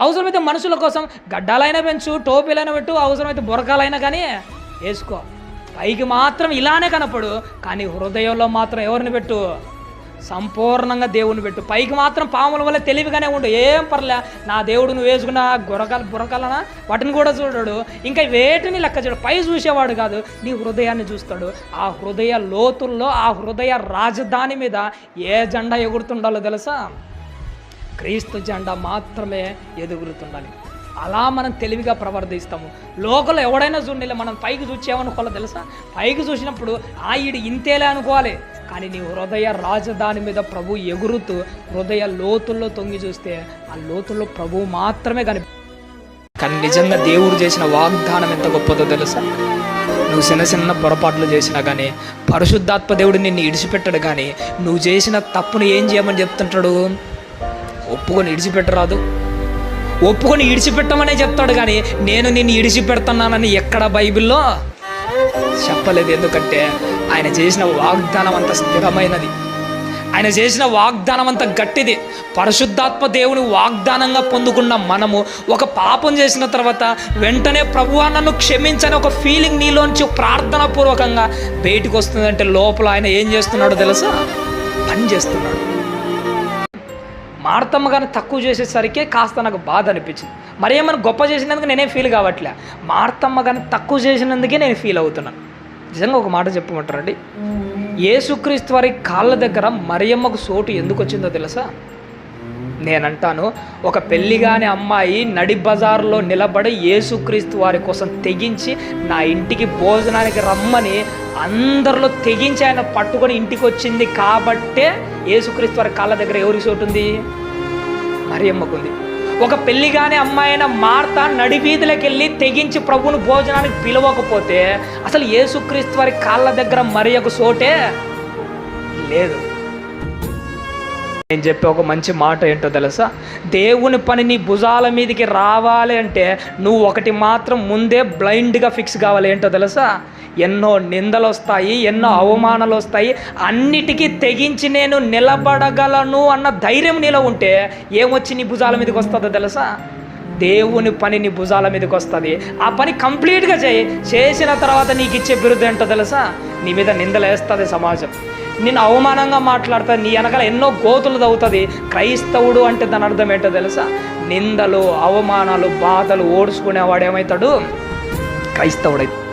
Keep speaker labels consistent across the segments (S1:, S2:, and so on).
S1: అవసరమైతే మనుషుల కోసం గడ్డాలైనా పెంచు టోపీలైనా పెట్టు అవసరమైతే బురకాలైనా కానీ వేసుకో. పైకి మాత్రం ఇలానే కనపడు కానీ హృదయంలో మాత్రం ఎవరిని పెట్టు? సంపూర్ణంగా దేవుని పెట్టు. పైకి మాత్రం పాముల వల్ల తెలివిగానే ఉండు. ఏం పర్లే నా దేవుడు నువ్వు వేసుకున్న గురకల బురకలనా? వాటిని కూడా చూడడు. ఇంకా వేటిని లెక్క చూడు పై చూసేవాడు కాదు నీ హృదయాన్ని చూస్తాడు. ఆ హృదయ లోతుల్లో ఆ హృదయ రాజధాని మీద ఏ జెండా ఎగురుతుండాలో తెలుసా? క్రీస్తు జెండా మాత్రమే ఎదుగురుతుండాలి అలా మనం తెలివిగా ప్రవర్తిస్తాము లోకల్ ఎవడైనా చూడండి మనం పైకి చూసి ఏమనుకోవాలో తెలుసా? పైకి చూసినప్పుడు ఆ ఈడు ఇంతేలే అనుకోవాలి. కానీ నీ హృదయ రాజధాని మీద ప్రభు ఎగురుతూ హృదయ లోతుల్లో తొంగి చూస్తే ఆ లోతుల్లో ప్రభు మాత్రమే కని కానీ నిజంగా దేవుడు చేసిన వాగ్దానం ఎంత గొప్పదో తెలుసా? నువ్వు చిన్న చిన్న పొరపాట్లు చేసినా కానీ పరిశుద్ధాత్మ దేవుడు నిన్ను ఇడిచిపెట్టడు కానీ నువ్వు చేసిన తప్పును ఏం చేయమని చెప్తుంటాడు? ఒప్పుకొని ఇడిచిపెట్టరాదు. ఒప్పుకొని ఇడిచిపెట్టమనే చెప్తాడు కానీ నేను నిన్ను ఇడిచిపెడుతున్నానని ఎక్కడ బైబిల్లో చెప్పలేదు. ఎందుకంటే ఆయన చేసిన వాగ్దానం అంత స్థిరమైనది. ఆయన చేసిన వాగ్దానం అంత గట్టిది. పరిశుద్ధాత్మ దేవుని వాగ్దానంగా పొందుకున్న మనము ఒక పాపం చేసిన తర్వాత వెంటనే ప్రభువా నన్ను క్షమించని ఒక ఫీలింగ్ నీలోంచి ప్రార్థన పూర్వకంగా బయటికి వస్తుందంటే లోపల ఆయన ఏం చేస్తున్నాడో తెలుసా? పని చేస్తున్నాడు. మార్తమ్మ గారిని తక్కువ చేసేసరికి కాస్త నాకు బాధ అనిపించింది. మరి ఏమైనా గొప్ప చేసినందుకు నేనేం ఫీల్ కావట్లే. మార్తమ్మ గారిని తక్కువ చేసినందుకే నేను ఫీల్ అవుతున్నాను. నిజంగా ఒక మాట చెప్పమంటారండి? యేసుక్రీస్తు వారి కాళ్ళ దగ్గర మరియమ్మకు సోటు ఎందుకు వచ్చిందో తెలుసా? నేనంటాను ఒక పెళ్ళిగాని అమ్మాయి నడి బజార్లో నిలబడి యేసుక్రీస్తు వారి కోసం తెగించి నా ఇంటికి భోజనానికి రమ్మని అందరిలో తెగించి ఆయన పట్టుకొని ఇంటికి వచ్చింది కాబట్టే యేసుక్రీస్తు వారి కాళ్ళ దగ్గర ఎవరికి చోటు ఉంది? మరియమ్మకుంది. ఒక పెళ్ళిగానే అమ్మాయిన మార్త నడివీధులకు వెళ్ళి తెగించి ప్రభువును భోజనానికి పిలవకపోతే అసలు యేసుక్రీస్తు వారి కాళ్ళ దగ్గర మరియకు చోటే లేదు. నేను చెప్పే ఒక మంచి మాట ఏంటో తెలుసా? దేవుని పని నీ భుజాల మీదకి రావాలి అంటే నువ్వు ఒకటి మాత్రం ముందే బ్లైండ్గా ఫిక్స్ కావాలి ఏంటో తెలుసా? ఎన్నో నిందలు వస్తాయి ఎన్నో అవమానాలు వస్తాయి అన్నిటికీ తెగించి నేను నిలబడగలను అన్న ధైర్యం నీలో ఉంటే ఏమొచ్చి నీ భుజాల మీదకి వస్తుందో తెలుసా? దేవుని పని నీ భుజాల మీదకి వస్తుంది ఆ పని కంప్లీట్గా చేయి. చేసిన తర్వాత నీకు ఇచ్చే బిరుదు ఏంటో తెలుసా? నీ మీద నిందలు వేస్తుంది సమాజం. నిన్ను అవమానంగా మాట్లాడుతుంది నీ వెనకాల ఎన్నో గోతులు తవ్వుతుంది క్రైస్తవుడు అంటే దాని అర్థం ఏంటో తెలుసా? నిందలు అవమానాలు బాధలు ఓడుచుకునేవాడు ఏమవుతాడు క్రైస్తవుడైతే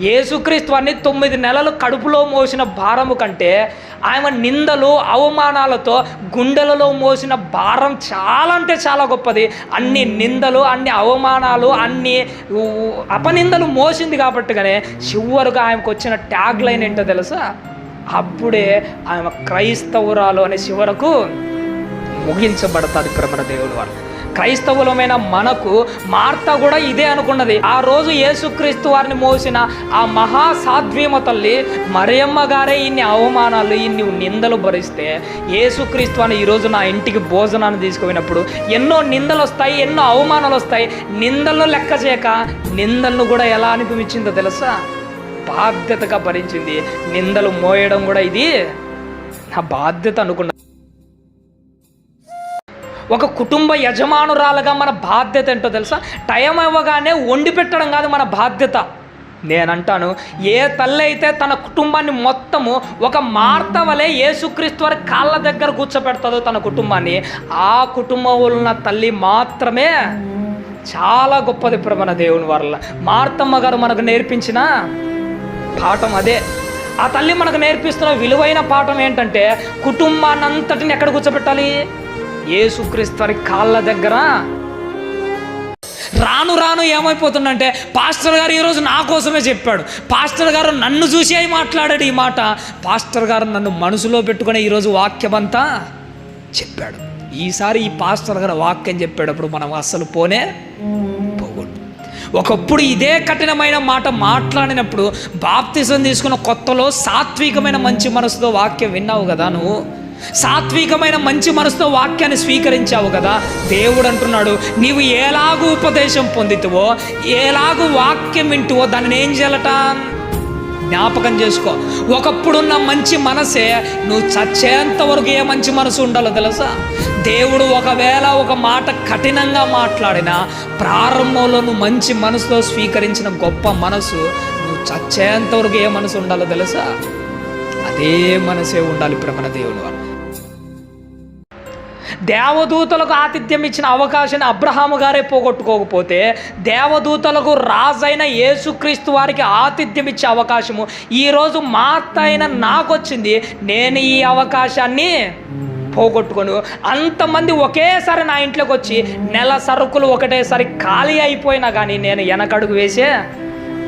S1: యేసుక్రీస్తు అని తొమ్మిది నెలలు కడుపులో మోసిన భారము కంటే ఆయన నిందలు అవమానాలతో గుండెలలో మోసిన భారం చాలా అంటే చాలా గొప్పది. అన్ని నిందలు అన్ని అవమానాలు అన్ని అపనిందలు మోసింది కాబట్టిగానే చివరిగా ఆయనకు వచ్చిన ట్యాగ్ లైన్ ఏంటో తెలుసా? అప్పుడే ఆమె క్రైస్తవురాలు అనే చివరకు ముగించబడతాది భ్రమణ దేవుడు వాళ్ళు క్రైస్తవులమైన మనకు మార్త కూడా ఇదే అనుకున్నది. ఆ రోజు యేసుక్రీస్తు వారిని మోసిన ఆ మహా సాధ్వీమ తల్లి మరియమ్మ గారే ఇన్ని అవమానాలు ఇన్ని నిందలు భరిస్తే యేసుక్రీస్తు అని ఈరోజు నా ఇంటికి భోజనాన్ని తీసుకుపోయినప్పుడు ఎన్నో నిందలు వస్తాయి ఎన్నో అవమానాలు వస్తాయి. నిందలను లెక్క చేయక నిందలను కూడా ఎలా అనిపించిందో తెలుసా? బాధ్యతగా భరించింది. నిందలు మోయడం కూడా ఇది నా బాధ్యత అనుకున్నా ఒక కుటుంబ యజమానురాలుగా మన బాధ్యత ఏంటో తెలుసా? టైం అవ్వగానే వండి పెట్టడం కాదు మన బాధ్యత. నేనంటాను ఏ తల్లి అయితే తన కుటుంబాన్ని మొత్తము ఒక మార్త వలె యేసుక్రీస్తు వారి కాళ్ళ దగ్గర కూర్చోపెడతాదో తన కుటుంబాన్ని ఆ కుటుంబంలో ఉన్న తల్లి మాత్రమే చాలా గొప్పది ప్రమణ దేవుని వల్ల మార్తమ్మ గారు మనకు నేర్పించిన పాఠం అదే. ఆ తల్లి మనకు నేర్పిస్తున్న విలువైన పాఠం ఏంటంటే కుటుంబాన్నంతటిని ఎక్కడ కూర్చోబెట్టాలి యేసుక్రీస్తు వారి కాళ్ళ దగ్గర. రాను రాను ఏమైపోతుందంటే పాస్టర్ గారు ఈరోజు నా కోసమే చెప్పాడు. పాస్టర్ గారు నన్ను చూసి అయి మాట్లాడాడు ఈ మాట? పాస్టర్ గారు నన్ను మనసులో పెట్టుకుని ఈరోజు వాక్యం అంతా చెప్పాడు. ఈసారి ఈ పాస్టర్ గారు వాక్యం చెప్పేటప్పుడు మనం అస్సలు పోనే పోకూడదు. ఒకప్పుడు ఇదే కఠినమైన మాట మాట్లాడినప్పుడు బాప్తిజం తీసుకున్న కొత్తలో సాత్వికమైన మంచి మనసుతో వాక్యం విన్నావు కదా నువ్వు? సాత్వికమైన మంచి మనసుతో వాక్యాన్ని స్వీకరించావు కదా. దేవుడు అంటున్నాడు నీవు ఎలాగూ ఉపదేశం పొందితువో ఎలాగూ వాక్యం వింటువో దాన్ని ఏం చేయాలట? జ్ఞాపకం చేసుకో. ఒకప్పుడున్న మంచి మనసే నువ్వు చచ్చేంత వరకు ఏ మంచి మనసు ఉండాలో తెలుసా? దేవుడు ఒకవేళ ఒక మాట కఠినంగా మాట్లాడినా ప్రారంభంలో నువ్వు మంచి మనసులో స్వీకరించిన గొప్ప మనసు నువ్వు చచ్చేంత వరకు ఏ మనసు ఉండాలో తెలుసా? అదే మనసే ఉండాలి ప్రమణ దేవుడు వల్ల దేవదూతలకు ఆతిథ్యం ఇచ్చిన అవకాశాన్ని అబ్రహాము గారే పోగొట్టుకోకపోతే దేవదూతలకు రాజైన యేసుక్రీస్తు వారికి ఆతిథ్యం ఇచ్చే అవకాశము ఈరోజు మాత అయిన నాకు వచ్చింది నేను ఈ అవకాశాన్ని పోగొట్టుకొని. అంతమంది ఒకేసారి నా ఇంట్లోకి వచ్చి నెల సరుకులు ఒకటేసారి ఖాళీ అయిపోయినా కానీ నేను వెనకడుగు వేసే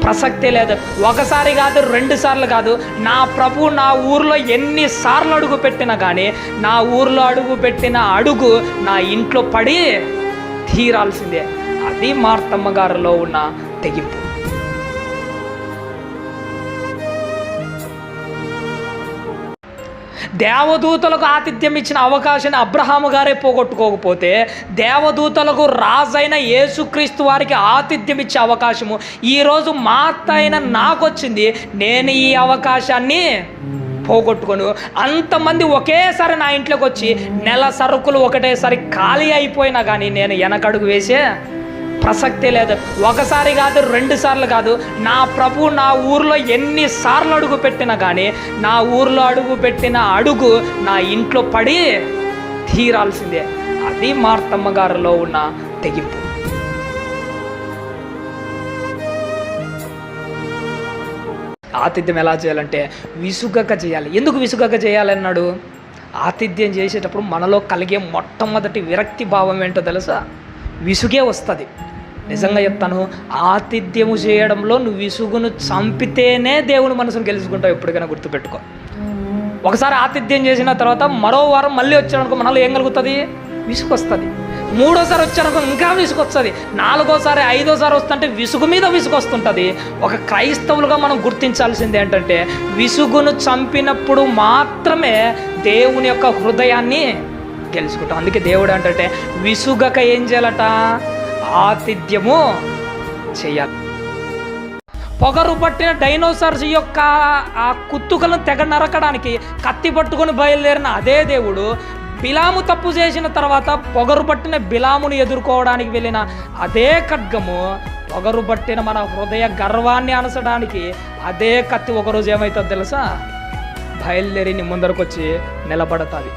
S1: ప్రసక్తే లేదు. ఒకసారి కాదు రెండు సార్లు కాదు. నా ప్రభు నా ఊర్లో ఎన్ని సార్లు అడుగు పెట్టినా కానీ నా ఊర్లో అడుగు పెట్టిన అడుగు నా ఇంట్లో పడి తీరాల్సిందే. అది మార్తమ్మ గారిలో ఉన్న తెగింపు. దేవదూతలకు ఆతిథ్యం ఇచ్చిన అవకాశాన్ని అబ్రహాము గారే పోగొట్టుకోకపోతే దేవదూతలకు రాజైన యేసుక్రీస్తు వారికి ఆతిథ్యం ఇచ్చే అవకాశము ఈరోజు మాత అయిన నాకు వచ్చింది నేను ఈ అవకాశాన్ని పోగొట్టుకొని. అంతమంది ఒకేసారి నా ఇంట్లోకి వచ్చి నెల సరుకులు ఒకటేసారి ఖాళీ అయిపోయినా కానీ నేను వెనకడుగు వేసే ప్రసక్తే లేదు. ఒకసారి కాదు రెండు సార్లు కాదు. నా ప్రభు నా ఊర్లో ఎన్ని సార్లు అడుగు పెట్టినా కానీ నా ఊర్లో అడుగు పెట్టిన అడుగు నా ఇంట్లో పడి తీరాల్సిందే. అది మార్తమ్మ గారిలో ఉన్న తెగింపు. ఆతిథ్యం ఎలా చేయాలంటే విసుగక చేయాలి. ఎందుకు విసుగక చేయాలన్నాడు? ఆతిథ్యం చేసేటప్పుడు మనలో కలిగే మొట్టమొదటి విరక్తి భావం ఏంటో తెలుసా? విసుగే వస్తుంది. నిజంగా చెప్తాను ఆతిథ్యము చేయడంలో నువ్వు విసుగును చంపితేనే దేవుని మనసును గెలుచుకుంటావు ఎప్పటికైనా గుర్తుపెట్టుకో. ఒకసారి ఆతిథ్యం చేసిన తర్వాత మరో వారం మళ్ళీ వచ్చాడనుకో మనలో ఏం కలుగుతుంది? విసుగు వస్తుంది మూడోసారి వచ్చారనుకో ఇంకా విసుగు వస్తుంది నాలుగోసారి ఐదోసారి వస్తుంటే విసుగు మీద విసుగు వస్తుంటుంది ఒక క్రైస్తవులుగా మనం గుర్తించాల్సింది ఏంటంటే విసుగును చంపినప్పుడు మాత్రమే దేవుని యొక్క హృదయాన్ని తెలుసుకుంటాం. అందుకే దేవుడు ఏంటంటే విసుగక ఏం చేయాలట? ఆతిథ్యము చేయాలి. పొగరు పట్టిన డైనోసార్స్ యొక్క ఆ కుత్తుకలను తెగ నరకడానికి కత్తి పట్టుకొని బయలుదేరిన అదే దేవుడు బిలాము తప్పు చేసిన తర్వాత పొగరు పట్టిన బిలామును ఎదుర్కోవడానికి వెళ్ళిన అదే ఖడ్గము పొగరు పట్టిన మన హృదయ గర్వాన్ని అనసడానికి అదే కత్తి ఒకరోజు ఏమవుతుందో తెలుసా? బయలుదేరి నీ ముందరకు వచ్చి నిలబడతాది.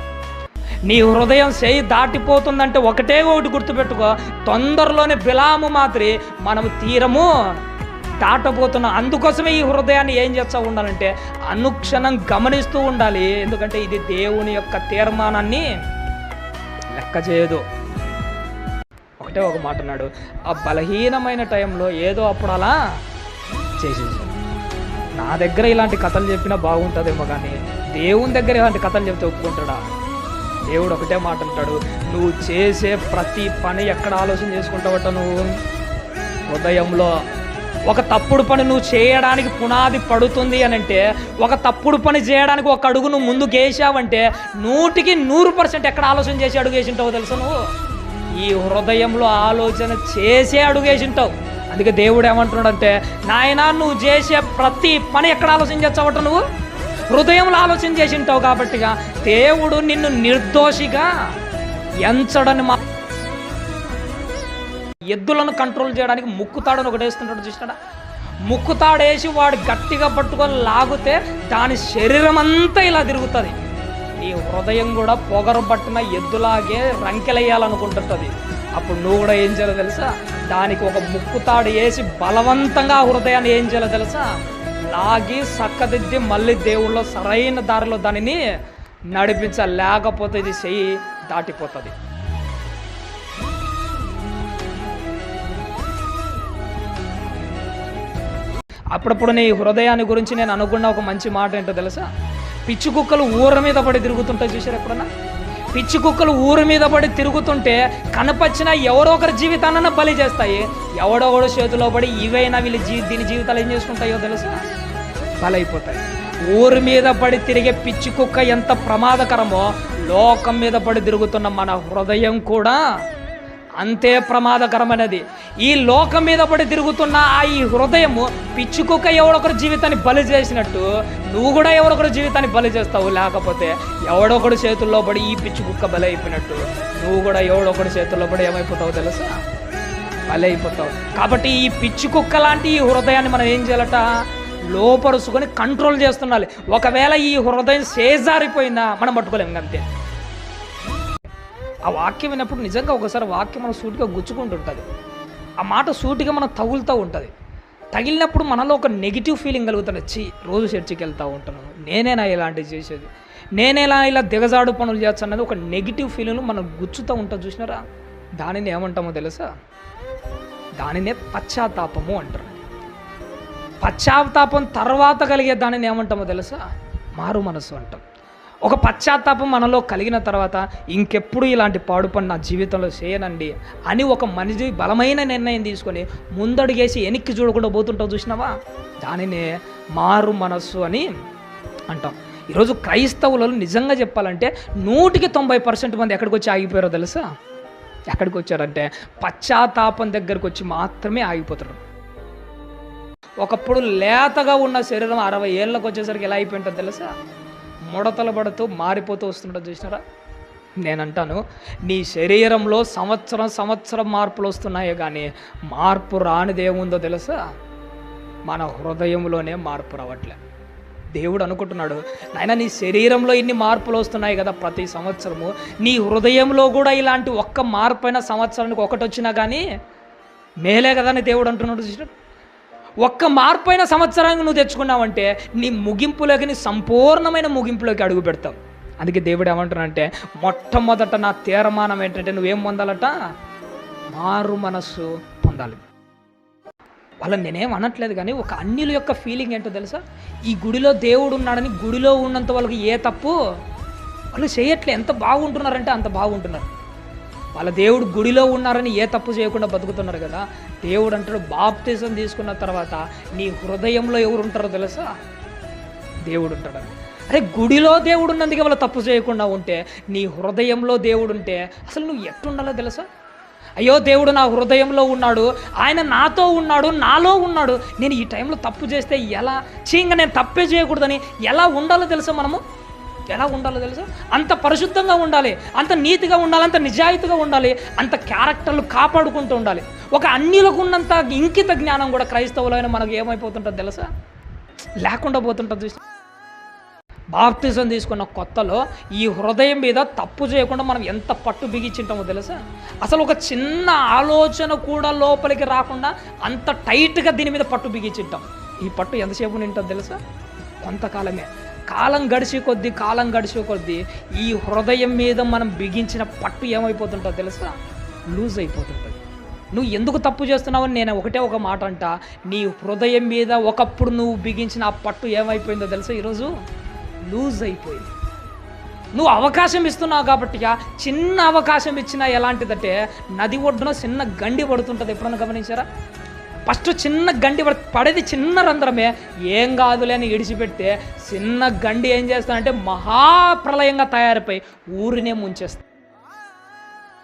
S1: నీ హృదయం చేయి దాటిపోతుందంటే ఒకటే ఒకటి గుర్తుపెట్టుకో. తొందరలోనే బిలాము మాత్రి మనము తీరము. దాటబోతున్నాం అందుకోసమే ఈ హృదయాన్ని ఏం చేస్తూ ఉండాలంటే అనుక్షణం గమనిస్తూ ఉండాలి. ఎందుకంటే ఇది దేవుని యొక్క తీర్మానాన్ని లెక్క చేయదు. ఒకటే ఒక మాట అన్నాడు. ఆ బలహీనమైన టైంలో ఏదో అప్పుడు అలా చేసేసాడు. నా దగ్గర ఇలాంటి కథలు చెప్పినా బాగుంటుందేమో కానీ దేవుని దగ్గర ఇలాంటి కథలు చెప్తే ఒప్పుకుంటాడా? దేవుడు ఒకటే మాట అంటాడు నువ్వు చేసే ప్రతి పని ఎక్కడ ఆలోచన చేసుకుంటావట నువ్వు? హృదయంలో ఒక తప్పుడు పని నువ్వు చేయడానికి పునాది పడుతుంది అని అంటే ఒక తప్పుడు పని చేయడానికి ఒక అడుగు నువ్వు ముందుకు వేసావంటే నూటికి నూరు పర్సెంట్ ఎక్కడ ఆలోచన చేసి అడుగు వేసింటావు తెలుసు నువ్వు? ఈ హృదయంలో ఆలోచన చేసే అడుగు వేసింటావు. అందుకే దేవుడు ఏమంటున్నాడంటే నాయన నువ్వు చేసే ప్రతి పని ఎక్కడ ఆలోచన చేస్తావట నువ్వు? హృదయంలో ఆలోచన చేసింటావు కాబట్టిగా దేవుడు నిన్ను నిర్దోషిగా ఎంచడని మా ఎద్దులను కంట్రోల్ చేయడానికి ముక్కుతాడని ఒకటి వేస్తుంటాడు చూసినాడా? ముక్కుతాడేసి వాడు గట్టిగా పట్టుకొని లాగితే దాని శరీరం అంతా ఇలా తిరుగుతుంది. నీ హృదయం కూడా పొగరు పట్టిన ఎద్దులాగే రంకెలయ్యాలనుకుంటుంటుంది. అప్పుడు నువ్వు కూడా ఏం చేయాలో తెలుసా? దానికి ఒక ముక్కుతాడు వేసి బలవంతంగా హృదయాన్ని ఏం చేయాలో తెలుసా? లాగి సక్కదిద్ది మళ్ళీ దేవుళ్ళో సరైన దారిలో దానిని నడిపించాలి లేకపోతే ఇది చెయ్యి దాటిపోతుంది. అప్పుడప్పుడు నీ హృదయాన్ని గురించి నేను అనుకున్న ఒక మంచి మాట ఏంటో తెలుసా? పిచ్చి కుక్కలు ఊర మీద పడి తిరుగుతుంటాయి చూసారు ఎప్పుడన్నా? పిచ్చి కుక్కలు ఊరి మీద పడి తిరుగుతుంటే కనపచ్చిన ఎవరో ఒకరి జీవితాన్న బలి చేస్తాయి. ఎవడొకడు చేతిలో పడి ఇవైనా వీళ్ళ జీ దీని జీవితాలు ఏం చేసుకుంటాయో తెలుసా? బలైపోతాయి. ఊరి మీద పడి తిరిగే పిచ్చి కుక్క ఎంత ప్రమాదకరమో లోకం మీద పడి తిరుగుతున్న మన హృదయం కూడా అంతే ప్రమాదకరమైనది. ఈ లోకం మీద పడి తిరుగుతున్న ఆ ఈ హృదయము పిచ్చుకుక్క ఎవడొకరు జీవితాన్ని బలి చేసినట్టు నువ్వు కూడా ఎవరొకరు జీవితాన్ని బలి చేస్తావు. లేకపోతే ఎవడొకడు చేతుల్లో పడి ఈ పిచ్చుకుక్క బలి అయిపోయినట్టు నువ్వు కూడా ఎవడొకడు చేతుల్లో పడి ఏమైపోతావు తెలుసా? బలి అయిపోతావు. కాబట్టి ఈ పిచ్చుకుక్క లాంటి ఈ హృదయాన్ని మనం ఏం చేయాలట? లోపరుచుకొని కంట్రోల్ చేస్తుండాలి ఒకవేళ ఈ హృదయం సేజారిపోయిందా మనం పట్టుకోలేము అంతే. ఆ వాక్యం విన్నప్పుడు నిజంగా ఒకసారి వాక్యం మనం సూటిగా గుచ్చుకుంటుంటుంది. ఆ మాట సూటిగా మనం తగులుతూ ఉంటుంది. తగిలినప్పుడు మనలో ఒక నెగిటివ్ ఫీలింగ్ కలుగుతుంది. చి రోజు చర్చికి వెళ్తూ ఉంటాను. నేనేనా ఇలాంటివి చేసేది? నేనేలా ఇలా దిగజాడు పనులు చేస్తానది ఒక నెగిటివ్ ఫీలింగ్ మనం గుచ్చుతూ ఉంటాం. చూసినారా? దానిని ఏమంటామో తెలుసా? దానినే పశ్చాత్తాపము అంటారు. పశ్చాత్తాపం తర్వాత కలిగే దానిని ఏమంటామో తెలుసా? మారు మనసు అంటాం. ఒక పశ్చాత్తాపం మనలో కలిగిన తర్వాత ఇంకెప్పుడు ఇలాంటి పాడు పని నా జీవితంలో చేయనండి అని ఒక మనిషి బలమైన నిర్ణయం తీసుకొని ముందడుగేసి వెనక్కి చూడకుండా పోతుంటావు చూసినావా? దానినే మారు మనస్సు అని అంటాం. ఈరోజు క్రైస్తవులలో నిజంగా చెప్పాలంటే నూటికి తొంభై పర్సెంట్ మంది ఎక్కడికి వచ్చి ఆగిపోయారో తెలుసా? ఎక్కడికి వచ్చారంటే పశ్చాత్తాపం దగ్గరకు వచ్చి మాత్రమే ఆగిపోతారు. ఒకప్పుడు లేతగా ఉన్న శరీరం అరవై ఏళ్ళకి వచ్చేసరికి ఎలా అయిపోయింటో తెలుసా? ముడతలు పడుతూ మారిపోతూ వస్తుండడం చూసినారా? నేనంటాను నీ శరీరంలో సంవత్సరం సంవత్సరం మార్పులు వస్తున్నాయో కానీ మార్పు రానిదేముందో తెలుసా? మన హృదయంలోనే మార్పు రావట్లే. దేవుడు అనుకుంటున్నాడు నాయన నీ శరీరంలో ఇన్ని మార్పులు వస్తున్నాయి కదా ప్రతి సంవత్సరము. నీ హృదయంలో కూడా ఇలాంటి ఒక్క మార్పు అయిన సంవత్సరానికి ఒకటి వచ్చినా కానీ మేలే కదా అని దేవుడు అంటున్నాడు చూసినాడు ఒక్క మార్పు అయిన సంవత్సరానికి నువ్వు తెచ్చుకున్నావంటే నీ ముగింపులోకి నీ సంపూర్ణమైన ముగింపులోకి అడుగు పెడతావు. అందుకే దేవుడు ఏమంటానంటే మొట్టమొదట నా తీర్మానం ఏంటంటే నువ్వేం పొందాలట? మారు మనస్సు పొందాలి. వాళ్ళని నేనేం అనట్లేదు కానీ ఒక అన్యుల యొక్క ఫీలింగ్ ఏంటో తెలుసా? ఈ గుడిలో దేవుడు ఉన్నాడని గుడిలో ఉన్నంత వాళ్ళకి ఏ తప్పు? వాళ్ళు చేయట్లే ఎంత బాగుంటున్నారంటే అంత బాగుంటున్నారు. వాళ్ళ దేవుడు గుడిలో ఉన్నారని ఏ తప్పు చేయకుండా బతుకుతున్నారు కదా? దేవుడు అంటాడు బాప్తిజం తీసుకున్న తర్వాత నీ హృదయంలో ఎవరు ఉంటారో తెలుసా? దేవుడు ఉంటాడు అరే గుడిలో దేవుడు ఉన్నందుకే వాళ్ళు తప్పు చేయకుండా ఉంటే నీ హృదయంలో దేవుడు ఉంటే అసలు నువ్వు ఎట్టుండాలో తెలుసా? అయ్యో దేవుడు నా హృదయంలో ఉన్నాడు ఆయన నాతో ఉన్నాడు నాలో ఉన్నాడు. నేను ఈ టైంలో తప్పు చేస్తే ఎలా? చీంగా నేను తప్పే చేయకూడదని ఎలా ఉండాలో తెలుసా మనము? ఎలా ఉండాలో తెలుసా? అంత పరిశుద్ధంగా ఉండాలి అంత నీతిగా ఉండాలి అంత నిజాయితీగా ఉండాలి అంత క్యారెక్టర్లు కాపాడుకుంటూ ఉండాలి. ఒక అన్యులకు ఉన్నంత ఇంకిత జ్ఞానం కూడా క్రైస్తవులైన మనకు ఏమైపోతుంటుంది తెలుసా? లేకుండా పోతుంటుంది చూసి. బాప్తిజం తీసుకున్న కొత్తలో ఈ హృదయం మీద తప్పు చేయకుండా మనం ఎంత పట్టు బిగించింటామో తెలుసా? అసలు ఒక చిన్న ఆలోచన కూడా లోపలికి రాకుండా అంత టైట్గా దీని మీద పట్టు బిగించింటాం. ఈ పట్టు ఎంతసేపు నింటుంది తెలుసా? కొంతకాలమే. కాలం గడిచే కొద్దీ కాలం గడిచే కొద్దీ ఈ హృదయం మీద మనం బిగించిన పట్టు ఏమైపోతుంటో తెలుసా? లూజ్ అయిపోతుంటుంది. నువ్వు ఎందుకు తప్పు చేస్తున్నావని నేను ఒకటే ఒక మాట అంట. నీ హృదయం మీద ఒకప్పుడు నువ్వు బిగించిన ఆ పట్టు ఏమైపోయిందో తెలుసా ఈరోజు? లూజ్ అయిపోయింది. నువ్వు అవకాశం ఇస్తున్నావు కాబట్టి చిన్న అవకాశం ఇచ్చినా ఎలాంటిదంటే నది ఒడ్డున చిన్న గండి పడుతుంటుంది. ఎప్పుడన్నా గమనించారా? ఫస్ట్ చిన్న గండి పడ పడేది చిన్న రంధ్రమే. ఏం కాదులే అని ఇడిచిపెడితే చిన్న గండి ఏం చేస్తానంటే మహాప్రలయంగా తయారైపోయి ఊరినే ముంచేస్తాను